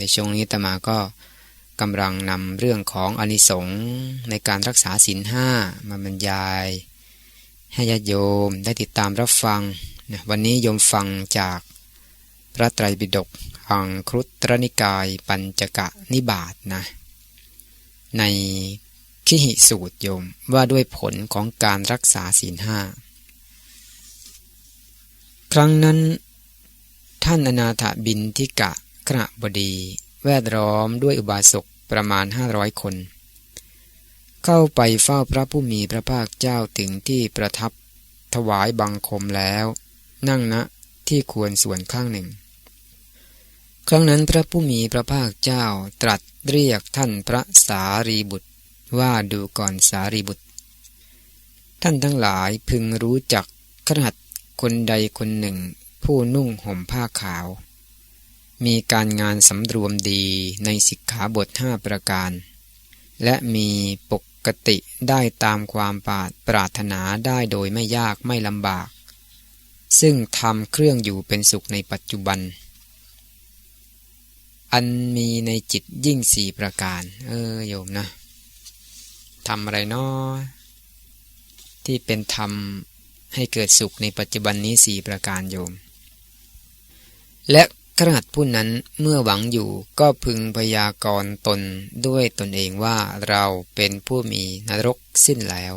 ในช่วงนี้ตมาก็กำลังนำเรื่องของอนิสงส์ในการรักษาศีลห้ามาบรรยาย ให้ญาติโยมได้ติดตามรับฟังนะวันนี้โยมฟังจากพระไตรปิฎกอังครุตรนิกายปัญจกะนิบาตนะ ในขิหิสูตรโยมว่าด้วยผลของการรักษาศีลห้าครั้งนั้นท่านอนาถบินทิกะ ขณะบดี แวดล้อมด้วยอุบาสกประมาณห้าร้อยคน เข้าไปเฝ้าพระผู้มีพระภาคเจ้าถึงที่ประทับถวายบังคมแล้ว นั่งณนะที่ควรส่วนข้างหนึ่ง ครั้งนั้นพระผู้มีพระภาคเจ้าตรัสเรียกท่านพระสารีบุตรว่าดูก่อนสารีบุตร ท่านทั้งหลายพึงรู้จักขนาดคนใดคนหนึ่ง ผู้นุ่งห่มผ้าขาว มีการงานสำรวมดีในสิกขาบทห้าประการ และมีปกติได้ตามความปาดปรารถนาได้โดยไม่ยากไม่ลำบาก ซึ่งทำเครื่องอยู่เป็นสุขในปัจจุบัน อันมีในจิตยิ่งสี่ประการ เออโยมนะทำอะไรนาะที่เป็นธรรมให้เกิดสุขในปัจจุบันนี้สี่ประการโยม และ ขนาดผู้นั้นเมื่อหวังอยู่ก็พึงพยากรณ์ตนด้วยตนเองว่าเราเป็นผู้มีนรกสิ้นแล้ว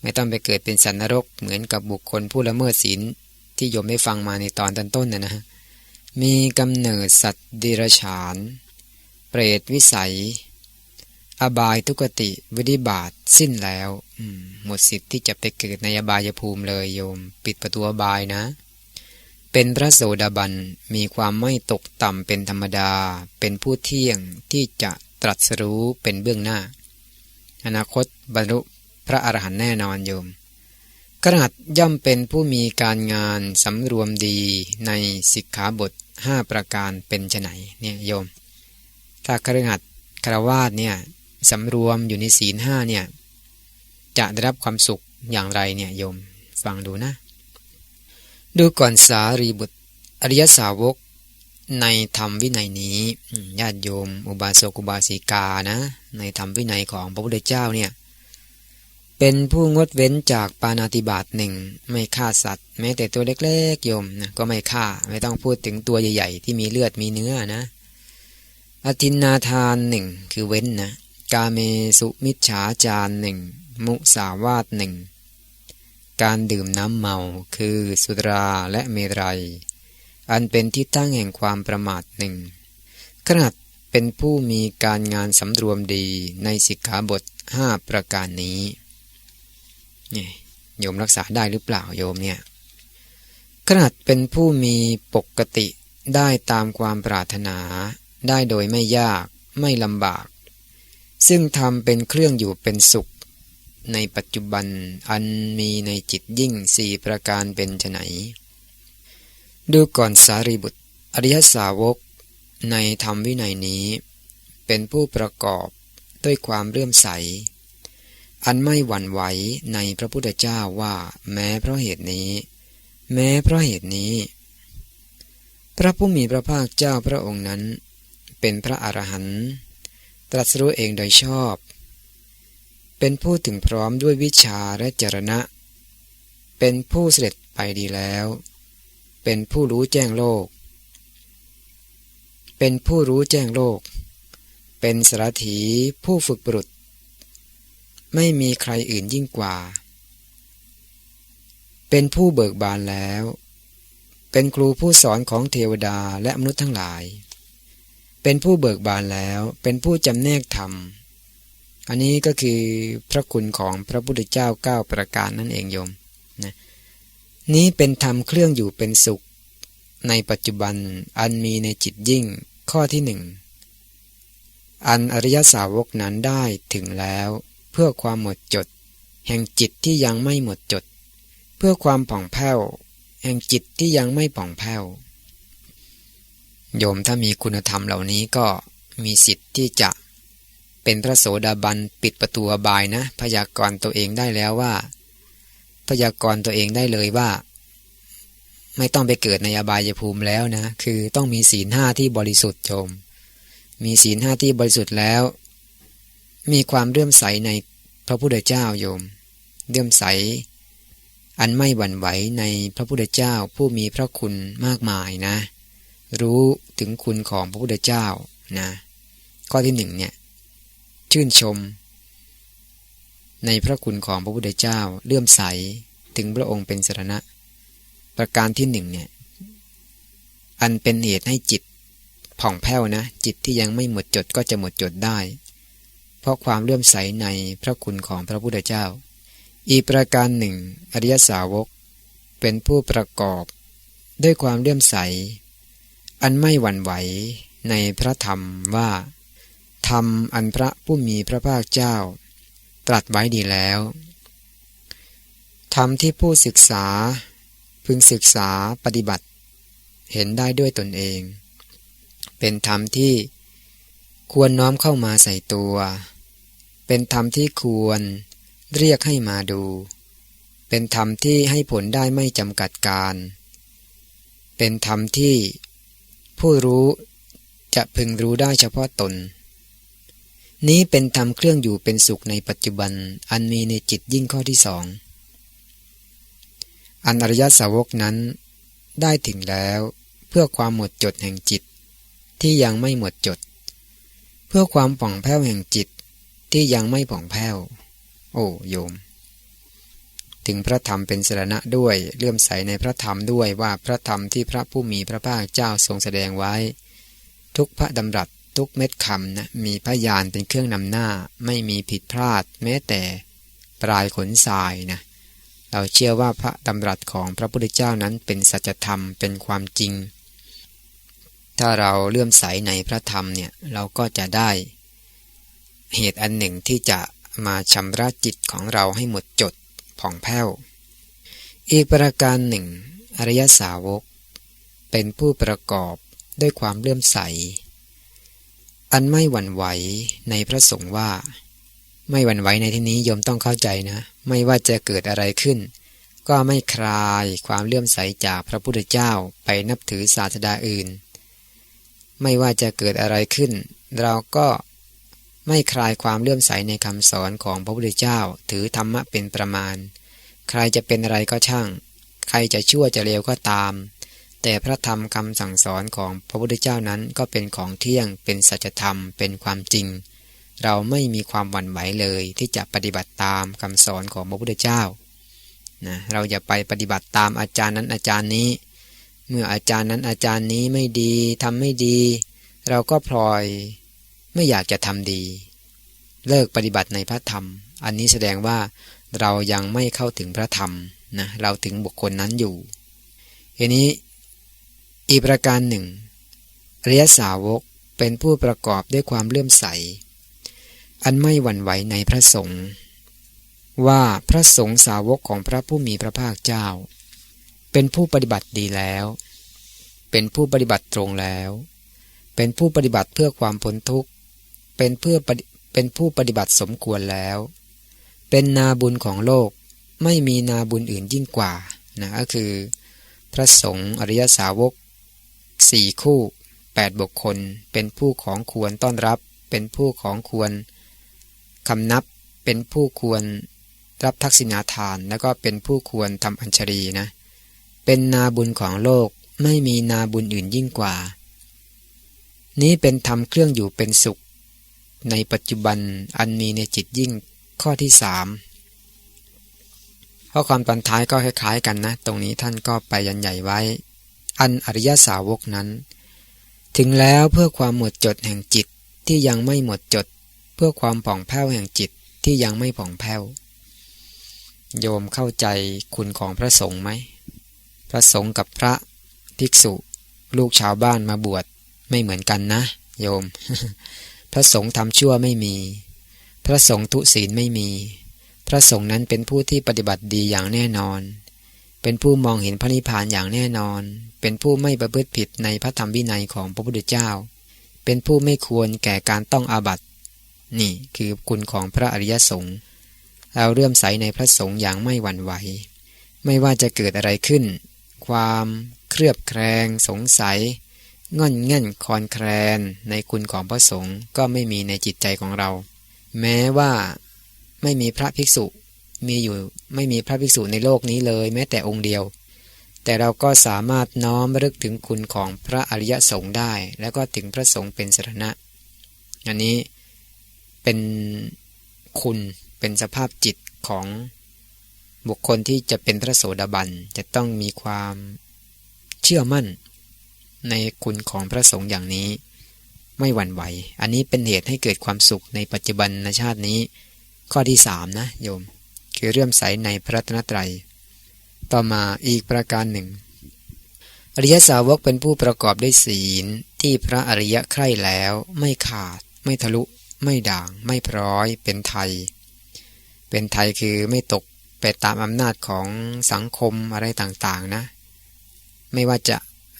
ไม่ต้องไปเกิดเป็นสันนรกเหมือนกับบุคคลผู้ละเมิดศีลที่โยมได้ฟังมาในตอนต้นต้นนะนะมีกำเนิดสัตว์ดิรฉาน เปรตวิสัย อบายทุกติวิธิบาตสิ้นแล้วหมดสิทธิ์ที่จะไปเกิดในอบายภูมิเลยโยม ปิดประตูอบายนะ เป็นพระโสดาบันมีความไม่ตกต่ำเป็นธรรมดา เป็นผู้เที่ยงที่จะตรัสรู้เป็นเบื้องหน้า อนาคตบรรลุพระอรหันต์แน่นอนโยมขนาดย่อมเป็นผู้มีการงานสำรวมดีในสิกขาบทห้าประการเป็นไนเนี่ยโยม ถ้าคระหัดคารวาสเนี่ยสำรวมอยู่ในศีลห้าเนี่ยจะได้รับความสุขอย่างไรเนี่ยโยม ฟังดูนะ ดูก่อนสารีบุตร อริยสาวก ในธรรมวินัยนี้ญาติโยม อุบาสกอุบาสิกานะ ในธรรมวินัยของพระพุทธเจ้าเนี่ย เป็นผู้งดเว้นจากปานาติบาตหนึ่งไม่ฆ่าสัตว์ แม้แต่ตัวเล็กๆโยมนะก็ไม่ฆ่า ไม่ต้องพูดถึงตัวใหญ่ๆ ที่มีเลือดมีเนื้อนะอธินนาทานหนึ่งคือเว้นนะ กาเมสุมิจฉาจารหนึ่งมุสาวาทหนึ่ง การดื่มน้ำเมาคือสุราและเมรัย อันเป็นที่ตั้งแห่งความประมาทหนึ่งขนาดเป็นผู้มีการงานสำรวมดีในสิกขาบทห้าประการนี้นี่โยมรักษาได้หรือเปล่าโยมเนี่ยขนาดเป็นผู้มีปกติได้ตามความปรารถนา ได้โดยไม่ยากไม่ลำบาก ซึ่งทำเป็นเครื่องอยู่เป็นสุข ในปัจจุบันอันมีในจิตยิ่งสี่ประการเป็นไนดูก่อนสารีบุตร อริยสาวก ในธรรมวินัยนี้ เป็นผู้ประกอบด้วยความเลื่อมใส อันไม่หวั่นไหวในพระพุทธเจ้าว่าแม้เพราะเหตุนี้ แม้เพราะเหตุนี้ พระผู้มีพระภาคเจ้าพระองค์นั้น เป็นพระอรหันต์ตรัสรู้เองโดยชอบ เป็นผู้ถึงพร้อมด้วยวิชาและจรณะ เป็นผู้เสด็จไปดีแล้ว เป็นผู้รู้แจ้งโลก เป็นผู้รู้แจ้งโลก เป็นสารถีผู้ฝึกปรุษ ไม่มีใครอื่นยิ่งกว่า เป็นผู้เบิกบานแล้ว เป็นครูผู้สอนของเทวดาและมนุษย์ทั้งหลาย เป็นผู้เบิกบานแล้ว เป็นผู้จำแนกธรรม อันนี้ก็คือพระคุณของพระพุทธเจ้าเก้าประการนั่นเองโยมนะนี้เป็นธรรมเครื่องอยู่เป็นสุข ในปัจจุบันอันมีในจิตยิ่งข้อที่หนึ่งอันอริยสาวกนั้นได้ถึงแล้วเพื่อความหมดจด แห่งจิตที่ยังไม่หมดจด เพื่อความผ่องแผ้ว แห่งจิตที่ยังไม่ผ่องแผ้ว โยมถ้ามีคุณธรรมเหล่านี้ก็มีสิทธิ์ที่จะ เป็นพระโสดาบันปิดประตูบายนะ พยากรณ์ตัวเองได้แล้วว่า พยากรณ์ตัวเองได้เลยว่า ไม่ต้องไปเกิดในอบายภูมิแล้วนะ คือต้องมีศีลห้าที่บริสุทธิ์โยมมีศีลห้าที่บริสุทธิ์แล้ว มีความเลื่อมใสในพระพุทธเจ้าโยมเลื่อมใส อันไม่หวั่นไหวในพระพุทธเจ้าผู้มีพระคุณมากมายนะ รู้ถึงคุณของพระพุทธเจ้านะ ข้อที่หนึ่งเนี่ย ชื่นชม ในพระคุณของพระพุทธเจ้าเลื่อมใสถึงพระองค์เป็นสรณะ ประการที่หนึ่งเนี่ย อันเป็นเหตุให้จิตผ่องแผ้วนะ จิตที่ยังไม่หมดจดก็จะหมดจดได้ เพราะความเลื่อมใสในพระคุณของพระพุทธเจ้า อีกประการหนึ่ง อริยสาวก เป็นผู้ประกอบ ด้วยความเลื่อมใส อันไม่หวั่นไหวในพระธรรมว่า ธรรมอันพระผู้มีพระภาคเจ้า ตรัสไว้ดีแล้วธรรมที่ผู้ศึกษา พึงศึกษาปฏิบัติ เห็นได้ด้วยตนเอง เป็นธรรมที่ควรน้อมเข้ามาใส่ตัว เป็นธรรมที่ควรเรียกให้มาดู เป็นธรรมที่ให้ผลได้ไม่จำกัดการ เป็นธรรมที่ผู้รู้จะพึงรู้ได้เฉพาะตน นี้เป็นธรรมเครื่องอยู่เป็นสุขในปัจจุบัน อันมีในจิตยิ่งข้อที่สองอันอริยสาวกนั้น ได้ถึงแล้วเพื่อความหมดจดแห่งจิต ที่ยังไม่หมดจด เพื่อความผ่องแผ้วแห่งจิต ที่ยังไม่ผ่องแผ้ว โอ้โยม ถึงพระธรรมเป็นสรณะด้วยเลื่อมใสในพระธรรมด้วยว่าพระธรรมที่พระผู้มีพระภาคเจ้าทรงแสดงไว้ ทุกพระดำรัส ทุกเม็ดคำนะมีพยานเป็นเครื่องนำหน้า ไม่มีผิดพลาด แม้แต่ปลายขนทรายนะเราเชื่อว่าพระดำรัสของพระพุทธเจ้านั้นเป็นสัจธรรมเป็นความจริง ถ้าเราเลื่อมใสในพระธรรมเนี่ยเราก็จะได้ เหตุอันหนึ่งที่จะมาชำระจิตของเราให้หมดจดผ่องแผ้ว อีกประการหนึ่ง อริยสาวก เป็นผู้ประกอบด้วยความเลื่อมใส อันไม่หวั่นไหวในพระสงฆ์ว่า ไม่หวั่นไหวในที่นี้ยมต้องเข้าใจนะ ไม่ว่าจะเกิดอะไรขึ้น ก็ไม่คลายความเลื่อมใสจากพระพุทธเจ้าไปนับถือศาสดาอื่น ไม่ว่าจะเกิดอะไรขึ้น เราก็ไม่คลายความเลื่อมใสในคำสอนของพระพุทธเจ้า ถือธรรมะเป็นประมาณ ใครจะเป็นอะไรก็ช่าง ใครจะชั่วจะเลวก็ตาม แต่พระธรรมคำสั่งสอนของพระพุทธเจ้านั้นก็เป็นของเที่ยง เป็นสัจธรรม เป็นความจริง เราไม่มีความหวั่นไหวเลยที่จะปฏิบัติตามคำสอนของพระพุทธเจ้านะเราอย่าไปปฏิบัติตามอาจารย์นั้นอาจารย์นี้ เมื่ออาจารย์นั้นอาจารย์นี้ไม่ดีทำไม่ดี เราก็พลอยไม่อยากจะทำดี เลิกปฏิบัติในพระธรรม อันนี้แสดงว่าเรายังไม่เข้าถึงพระธรรมนะเราถึงบุคคลนั้นอยู่ทีนี้ อีกประการหนึ่งอริยสาวกเป็นผู้ประกอบด้วยความเลื่อมใส อันไม่หวั่นไหวในพระสงฆ์ว่าพระสงฆ์สาวกของพระผู้มีพระภาคเจ้า เป็นผู้ปฏิบัติดีแล้ว เป็นผู้ปฏิบัติตรงแล้ว เป็นผู้ปฏิบัติเพื่อความพ้นทุกข์ เป็นเพื่อเป็นผู้ปฏิบัติสมควรแล้ว เป็นนาบุญของโลกไม่มีนาบุญอื่นยิ่งกว่านะก็คือ พระสงฆ์อริยสาวก สี่คู่แปดบุคคล เป็นผู้ของควรต้อนรับ เป็นผู้ของควรคำนับ เป็นผู้ควรรับทักษิณาทาน แล้วก็เป็นผู้ควรทำอัญชรีนะ เป็นนาบุญของโลก ไม่มีนาบุญอื่นยิ่งกว่า นี้เป็นธรรมเครื่องอยู่เป็นสุข ในปัจจุบันอันมีในจิตยิ่งข้อที่สามข้อความตอนท้ายก็คล้ายๆกันนะ ตรงนี้ท่านก็ไปยันใหญ่ไว้ อันอริยสาวกนั้น ถึงแล้วเพื่อความหมดจดแห่งจิตที่ยังไม่หมดจด เพื่อความผ่องแผ้วแห่งจิตที่ยังไม่ผ่องแผ้ว โยมเข้าใจคุณของพระสงฆ์ไหม พระสงฆ์กับพระภิกษุ ลูกชาวบ้านมาบวชไม่เหมือนกันนะ โยม พระสงฆ์ทำชั่วไม่มี พระสงฆ์ทุศีลไม่มี พระสงฆ์นั้นเป็นผู้ที่ปฏิบัติดีอย่างแน่นอน เป็นผู้มองเห็นพระนิพพานอย่างแน่นอน เป็นผู้ไม่ประพฤติผิดในพระธรรมวินัยของพระพุทธเจ้า เป็นผู้ไม่ควรแก่การต้องอาบัติ นี่คือคุณของพระอริยสงฆ์เราเรื่มใสในพระสงฆ์อย่างไม่หวั่นไหว ไม่ว่าจะเกิดอะไรขึ้น ความเครือบแคลงสงสัยง่อนเง่นคอนแคลนในคุณของพระสงฆ์ก็ไม่มีในจิตใจของเรา แม้ว่าไม่มีพระภิกษุ มีอยู่ไม่มีพระภิกษุในโลกนี้เลยแม้แต่องค์เดียว แต่เราก็สามารถน้อมรึกถึงคุณของพระอริยสงฆ์ได้ แล้วก็ถึงพระสงฆ์เป็นสรณะ อันนี้เป็นคุณเป็นสภาพจิตของบุคคลที่จะเป็นพระโสดาบันจะต้องมีความเชื่อมั่น ในคุณของพระสงฆ์อย่างนี้ ไม่หวั่นไหว อันนี้เป็นเหตุให้เกิดความสุขในปัจจุบันในชาตินี้ ข้อที่สามนะโยม คือเรื่อมใสในพระตนตรัย ต่อมาอีกประการหนึ่ง อริยสาวกเป็นผู้ประกอบด้วยศีลที่พระอริยะใคร่แล้วไม่ขาด ไม่ทะลุ ไม่ด่าง ไม่พร้อย เป็นไทย เป็นไทยคือไม่ตกไปตามอำนาจของสังคมอะไรต่างๆนะ ไม่ว่าจะ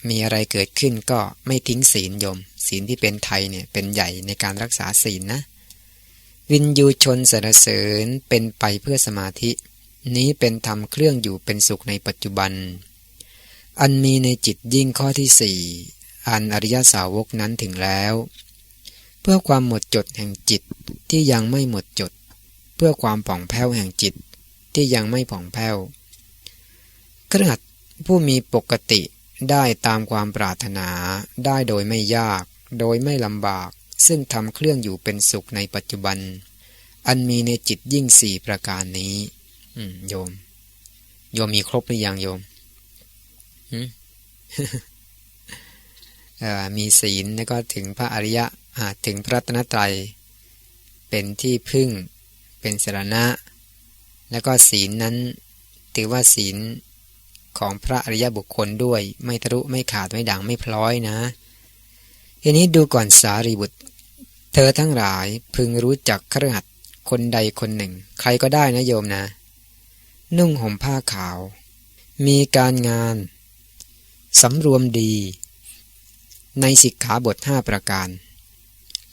มีอะไรเกิดขึ้นก็ไม่ทิ้งศีลโยม ศีลที่เป็นไทยเนี่ยเป็นใหญ่ในการรักษาศีลนะ วินยูชนสรรเสริญเป็นไปเพื่อสมาธิ นี้เป็นธรรมเครื่องอยู่เป็นสุขในปัจจุบัน อันมีในจิตยิ่งข้อที่สี่อันอริยสาวกนั้นถึงแล้ว เพื่อความหมดจดแห่งจิตที่ยังไม่หมดจด เพื่อความผ่องแผ้วแห่งจิตที่ยังไม่ผ่องแผ้วกระหัดผู้มีปกติได้ตามความปรารถนาได้โดยไม่ยาก โดยไม่ลำบาก ซึ่งทำเครื่องอยู่เป็นสุขในปัจจุบัน อันมีในจิตยิ่งสี่ประการนี้โยม โยมมีครบหรือยังโยมมีศีลแล้วก็ถึงพระอริยะถึงพระตนตรัย เป็นที่พึ่ง เป็นสรณะ แล้วก็ศีลนั้น ถือว่าศีลของพระอริยบุคคลด้วย ไม่ทะลุไม่ขาดไม่ด่างไม่พลอยนะทีนี้ดูก่อนสารีบุตร เธอทั้งหลายพึงรู้จักครหัสคนใดคนหนึ่ง ใครก็ได้นะโยมนะ นุ่งห่มผ้าขาว มีการงาน สำรวมดี ในสิกขาบทห้าประการ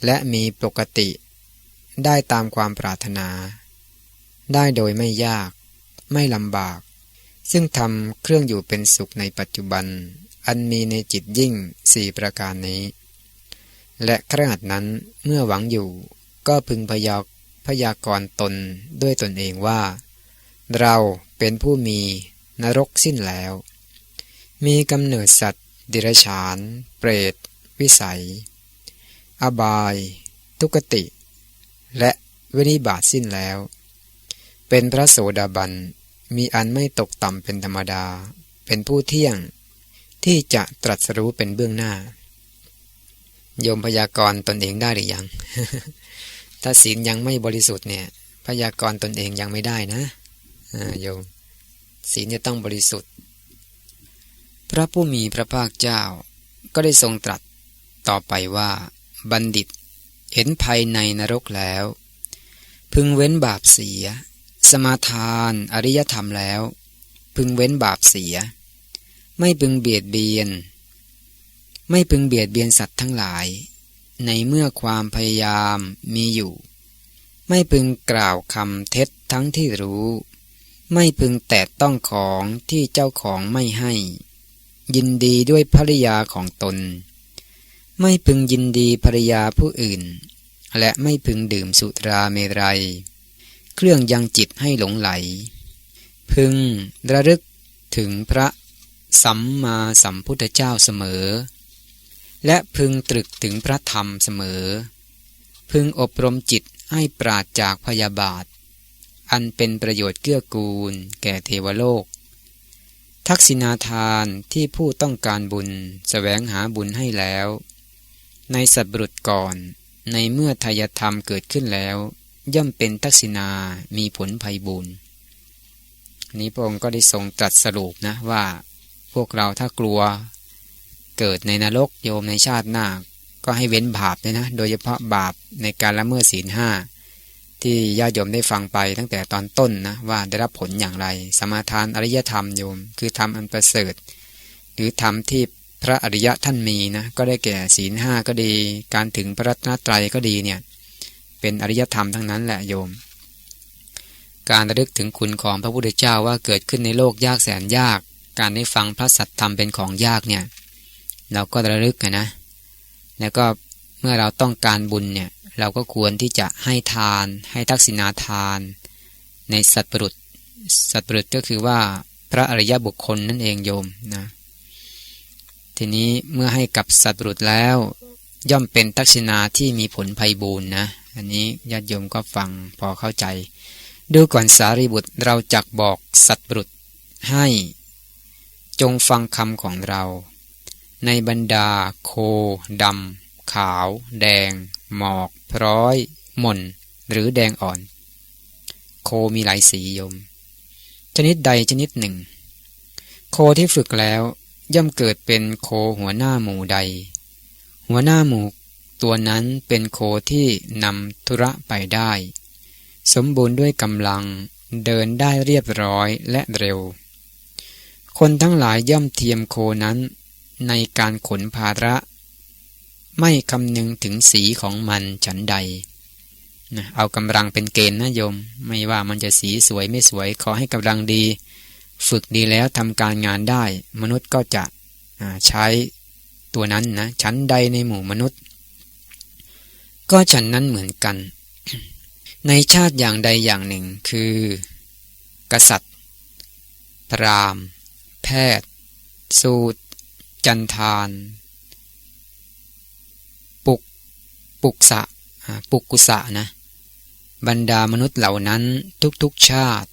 และมีปกติ ได้ตามความปรารถนา ได้โดยไม่ยาก ไม่ลำบาก ซึ่งทำเครื่องอยู่เป็นสุขในปัจจุบัน อันมีในจิตยิ่งสี่ประการนี้ และขราดนั้นเมื่อหวังอยู่ก็พึงพยากพยากรตนด้วยตนเองว่า เราเป็นผู้มีนรกสิ้นแล้ว มีกำเนิดสัตว์ ดิรฉาน เปรต วิสัย อบาย ทุกติ และวินิบาตสิ้นแล้ว เป็นพระโสดาบัน มีอันไม่ตกต่ำเป็นธรรมดา เป็นผู้เที่ยง ที่จะตรัสรู้เป็นเบื้องหน้า โยมพยากรณ์ตนเองได้หรือยัง ถ้าศีลยังไม่บริสุทธิ์เนี่ย พยากรณ์ตนเองยังไม่ได้นะโยมศีลจะต้องบริสุทธิ์ พระผู้มีพระภาคเจ้า ก็ได้ทรงตรัสต่อไปว่า บัณฑิตเห็นภัยในนรกแล้ว พึงเว้นบาปเสีย สมาทานอริยธรรมแล้ว พึงเว้นบาปเสีย ไม่พึงเบียดเบียน ไม่พึงเบียดเบียนสัตว์ทั้งหลาย ในเมื่อความพยายามมีอยู่ ไม่พึงกล่าวคำเท็จทั้งที่รู้ ไม่พึงแตะต้องของที่เจ้าของไม่ให้ ยินดีด้วยภริยาของตน ไม่พึงยินดีภริยาผู้อื่น และไม่พึงดื่มสุราเมรัย เครื่องยังจิตให้หลงไหล พึงระลึกถึงพระสัมมาสัมพุทธเจ้าเสมอ และพึงตรึกถึงพระธรรมเสมอ พึงอบรมจิตให้ปราดจากพยาบาท อันเป็นประโยชน์เกื้อกูล แก่เทวโลก ทักษิณาทานที่ผู้ต้องการบุญสแสวงหาบุญให้แล้ว ในสัตบุรุษก่อนในเมื่อทายธรรมเกิดขึ้นแล้ว ย่อมเป็นทักษิณามีผลภัยบุญนี้พระองค์ก็ได้ทรงตรัสสรุปนะว่า พวกเราถ้ากลัว เกิดในนรกโยมในชาติหน้า ก็ให้เว้นบาปเลยนะ โดยเฉพาะบาปในการละเมิดศีลห้าที่ญาติโยมได้ฟังไปตั้งแต่ตอนต้นนะว่าได้รับผลอย่างไร สมาทานอริยธรรมโยม คือธรรมอันประเสริฐ หรือธรรมที่พระอริยะท่านมีนะก็ได้แก่ศีลห้าก็ดี การถึงพระรัตนตรัยก็ดีเนี่ยเป็นอริยธรรมทั้งนั้นแหละโยม การระลึกถึงคุณของพระพุทธเจ้าว่าเกิดขึ้นในโลกยากแสนยาก การได้ฟังพระสัตธรรมเป็นของยากเนี่ย เราก็ระลึกนะ แล้วก็เมื่อเราต้องการบุญเนี่ยเราก็ควรที่จะให้ทานให้ทักษิณาทาน ในสัตว์ปรุษสัตว์ปรุษก็คือว่าพระอริยบุคคลนั่นเองโยมนะทีนี้เมื่อให้กับสัตว์ปรุษแล้ว ย่อมเป็นทักษิณาที่มีผลภัยบูรณ์นะอันนี้ญาติโยมก็ฟังพอเข้าใจ ดูก่อนสารีบุตรเราจักบอกสัตว์ปรุษให้ จงฟังคำของเรา ในบรรดา โคดำขาว แดง หมอก พร้อย หม่น หรือแดงอ่อน โคมีหลายสีโยม ชนิดใดชนิดหนึ่ง โคที่ฝึกแล้วย่อมเกิดเป็นโคหัวหน้าหมู่ใด หัวหน้าหมู่ตัวนั้นเป็นโคที่นำธุระไปได้ สมบูรณ์ด้วยกำลังเดินได้เรียบร้อยและเร็ว คนทั้งหลายย่อมเทียมโคนั้น ในการขนภาระ ไม่คำนึงถึงสีของมันฉันใดนะเอากำลังเป็นเกณฑ์นะโยม ไม่ว่ามันจะสีสวยไม่สวย ขอให้กำลังดี ฝึกดีแล้วทำการงานได้ มนุษย์ก็จะใช้ตัวนั้นนะชั้นใดในหมู่มนุษย์ ก็ฉันนั้นเหมือนกัน ในชาติอย่างใดอย่างหนึ่งคือ กษัตริย์ พรามแพทย์ สูตร จันทาน ปุกปุกสะปุกกุสะนะ บรรดามนุษย์เหล่านั้นทุกๆชาติ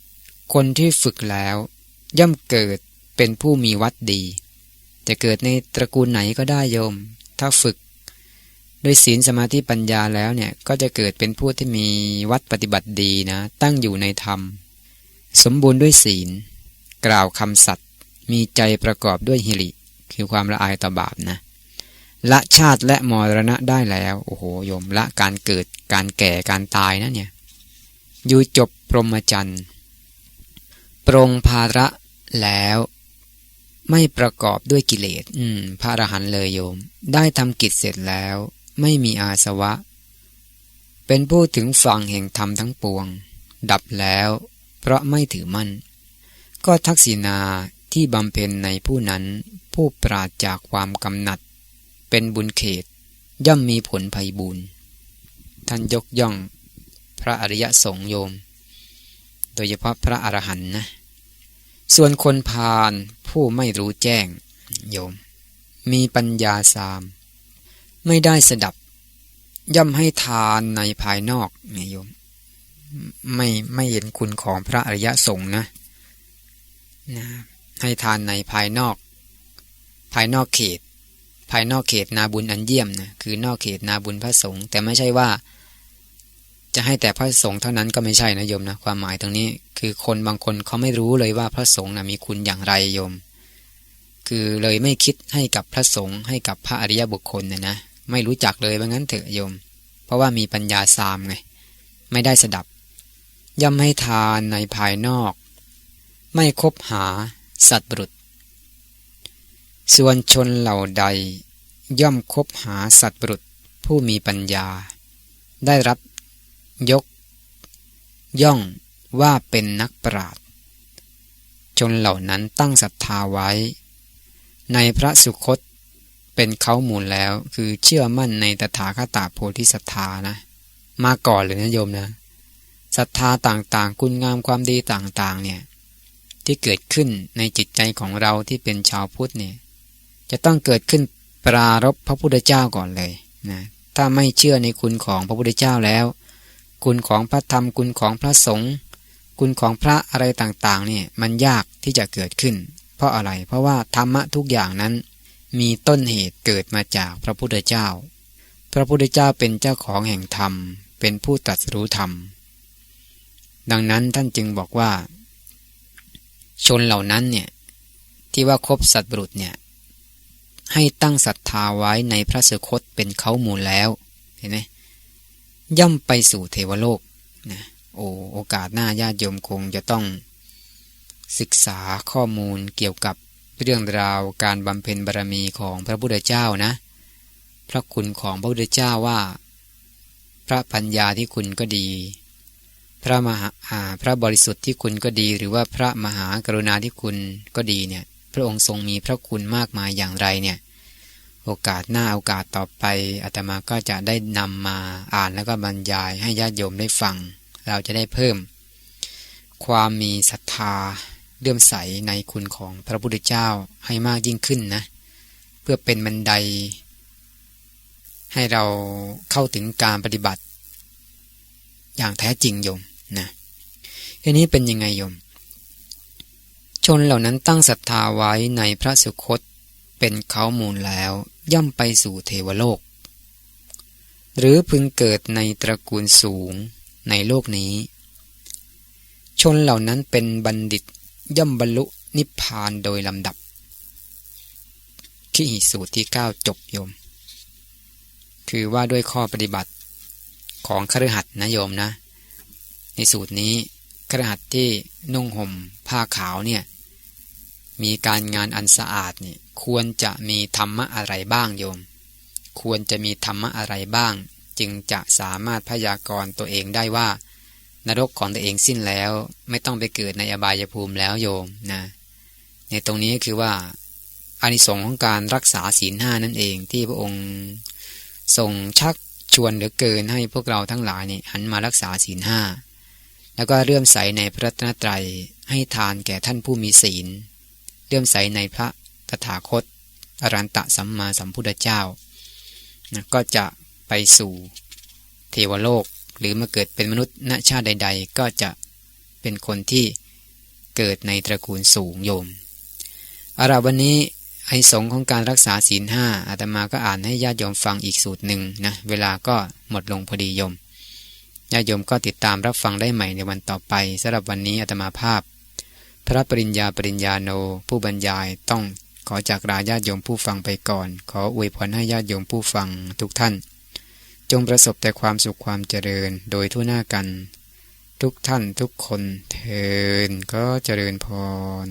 คนที่ฝึกแล้ว ย่อมเกิดเป็นผู้มีวัดดี จะเกิดในตระกูลไหนก็ได้โยม ถ้าฝึกด้วยศีลสมาธิปัญญาแล้วเนี่ย ก็จะเกิดเป็นผู้ที่มีวัดปฏิบัติดีนะ ตั้งอยู่ในธรรม สมบูรณ์ด้วยศีล กล่าวคำสัตย์มีใจประกอบด้วยฮิริ คือความละอายต่อบาปนะ ละชาติและมรณะได้แล้ว โอ้โหโยมละการเกิดการแก่การตายนะเนี่ยอยู่จบพรหมจรรย์ปรงภาระแล้วไม่ประกอบด้วยกิเลส อืม พระอรหันต์เลยโยม ได้ทำกิจเสร็จแล้ว ไม่มีอาสวะ เป็นผู้ถึงฝั่งแห่งธรรมทั้งปวง ดับแล้ว เพราะไม่ถือมั่น ก็ทักษิณา ที่บำเพ็ญในผู้นั้นผู้ปราศจากความกำหนัด เป็นบุญเขตย่อมมีผลภัยบุญท่านยกย่องพระอริยสงฆ์โยม โดยเฉพาะพระอรหันต์นะ ส่วนคนพาลผู้ไม่รู้แจ้งโยม มีปัญญาสาม ไม่ได้สดับ ย่อมให้ทานในภายนอกเนี่ยโยม ไม่ไม่เห็นคุณของพระอริยสงฆ์นะนะ ให้ทานในภายนอก ภายนอกเขต ภายนอกเขตนาบุญอันเยี่ยมนะคือนอกเขตนาบุญพระสงฆ์แต่ไม่ใช่ว่า จะให้แต่พระสงฆ์เท่านั้นก็ไม่ใช่นะโยมนะความหมายตรงนี้ คือคนบางคนเขาไม่รู้เลยว่าพระสงฆ์นะมีคุณอย่างไรโยม คือเลยไม่คิดให้กับพระสงฆ์ให้กับพระอริยบุคคลนะนะไม่รู้จักเลยว่างั้นเถอะโยม เพราะว่ามีปัญญาสามไงไม่ได้สดับย่อมให้ทานในภายนอก ไม่คบหา สัตว์บุรุษ ส่วนชนเหล่าใดย่อมคบหาสัตว์บุรุษผู้มีปัญญา ได้รับยก ย่องว่าเป็นนักปราชญ์ชนเหล่านั้นตั้งศรัทธาไว้ ในพระสุคตเป็นเขามูลแล้วคือเชื่อมั่นในตถาคตาโพธิศรัทธานะ มาก่อนเลยนะโยมนะศรัทธาต่างๆ คุณงามความดีต่างๆ เนี่ย ที่เกิดขึ้นในจิตใจของเราที่เป็นชาวพุทธเนี่ยจะต้องเกิดขึ้นปรารบพระพุทธเจ้าก่อนเลยนะถ้าไม่เชื่อในคุณของพระพุทธเจ้าแล้ว คุณของพระธรรมคุณของพระสงฆ์คุณของพระอะไรต่างๆเนี่ยมันยากที่จะเกิดขึ้น เพราะอะไรเพราะว่าธรรมะทุกอย่างนั้น มีต้นเหตุเกิดมาจากพระพุทธเจ้า พระพุทธเจ้าเป็นเจ้าของแห่งธรรม เป็นผู้ตรัสรู้ธรรม ดังนั้นท่านจึงบอกว่า ชนเหล่านั้นเนี่ยที่ว่าคบสัตว์บุรุษเนี่ยให้ตั้งศรัทธาไว้ในพระสุคตเป็นเขาหมูลแล้วเห็นไหมย่อมไปสู่เทวโลกนะโอ้โอกาสหน้าญาติโยมคงจะต้องศึกษาข้อมูลเกี่ยวกับเรื่องราวการบำเพ็ญบารมีของพระพุทธเจ้านะ พระคุณของพระพุทธเจ้าว่า พระปัญญาที่คุณก็ดี ระมหาพระบริสุทธิ์ที่คุณก็ดี หรือว่าพระมหากรุณาที่คุณก็ดีเนี่ย พระองค์ทรงมีพระคุณมากมายอย่างไรเนี่ย โอกาสหน้าโอกาสต่อไปอาตมาก็จะได้นำมาอ่านแล้วก็บรรยายให้ญาติโยมได้ฟัง เราจะได้เพิ่ม ความมีศรัทธาเลื่อมใสในคุณของพระพุทธเจ้าให้มากยิ่งขึ้นนะ เพื่อเป็นบันได ให้เราเข้าถึงการปฏิบัติ อย่างแท้จริงโยม นะทีนี้เป็นยังไงโยม ชนเหล่านั้นตั้งศรัทธาไว้ในพระสุคตเป็นเขามูลแล้วย่อมไปสู่เทวโลก หรือพึงเกิดในตระกูลสูงในโลกนี้ ชนเหล่านั้นเป็นบัณฑิตย่อมบรรลุนิพพานโดยลำดับขีสูตรที่เก้าจบโยม คือว่าด้วยข้อปฏิบัติของครหัสนะโยมนะ ในสูตรนี้ครหัสที่นุ่งห่มผ้าขาวเนี่ยมีการงานอันสะอาดเนี่ยควรจะมีธรรมะอะไรบ้างโยม ควรจะมีธรรมะอะไรบ้าง จึงจะสามารถพยากรณ์ตัวเองได้ว่า นรกของตัวเองสิ้นแล้ว ไม่ต้องไปเกิดในอบายภูมิแล้วโยมนะในตรงนี้คือว่าอานิสงส์ของการรักษาศีลห้านั่นเองที่พระองค์ทรงชักชวนเหลือเกินให้พวกเราทั้งหลายนี่หันมารักษาศีลห้า แล้วก็เลื่อมใสในพระตนตรัยให้ทานแก่ท่านผู้มีศีล เลื่อมใสในพระตถาคต อรันตะสัมมาสัมพุทธเจ้านะก็จะไปสู่เทวโลกหรือมาเกิดเป็นมนุษย์ณชาติใด ๆ ก็จะเป็นคนที่เกิดในตระกูลสูงโยมอาราวันนี้ไอสงของการรักษาศีลห้าอาตมาก็อ่านให้ญาติโยมฟังอีกสูตรหนึ่งนะเวลาก็หมดลงพอดีโยม ญาติโยมก็ติดตามรับฟังได้ใหม่ในวันต่อไปสำหรับวันนี้อาตมาภาพ พระปริญญาปริญญาโน ผู้บรรยายต้องขอจากลาญาติโยมผู้ฟังไปก่อน ขออวยพรให้ญาติโยมผู้ฟังทุกท่าน จงประสบแต่ความสุขความเจริญโดยทั่วหน้ากัน ทุกท่านทุกคนเทินก็เจริญพร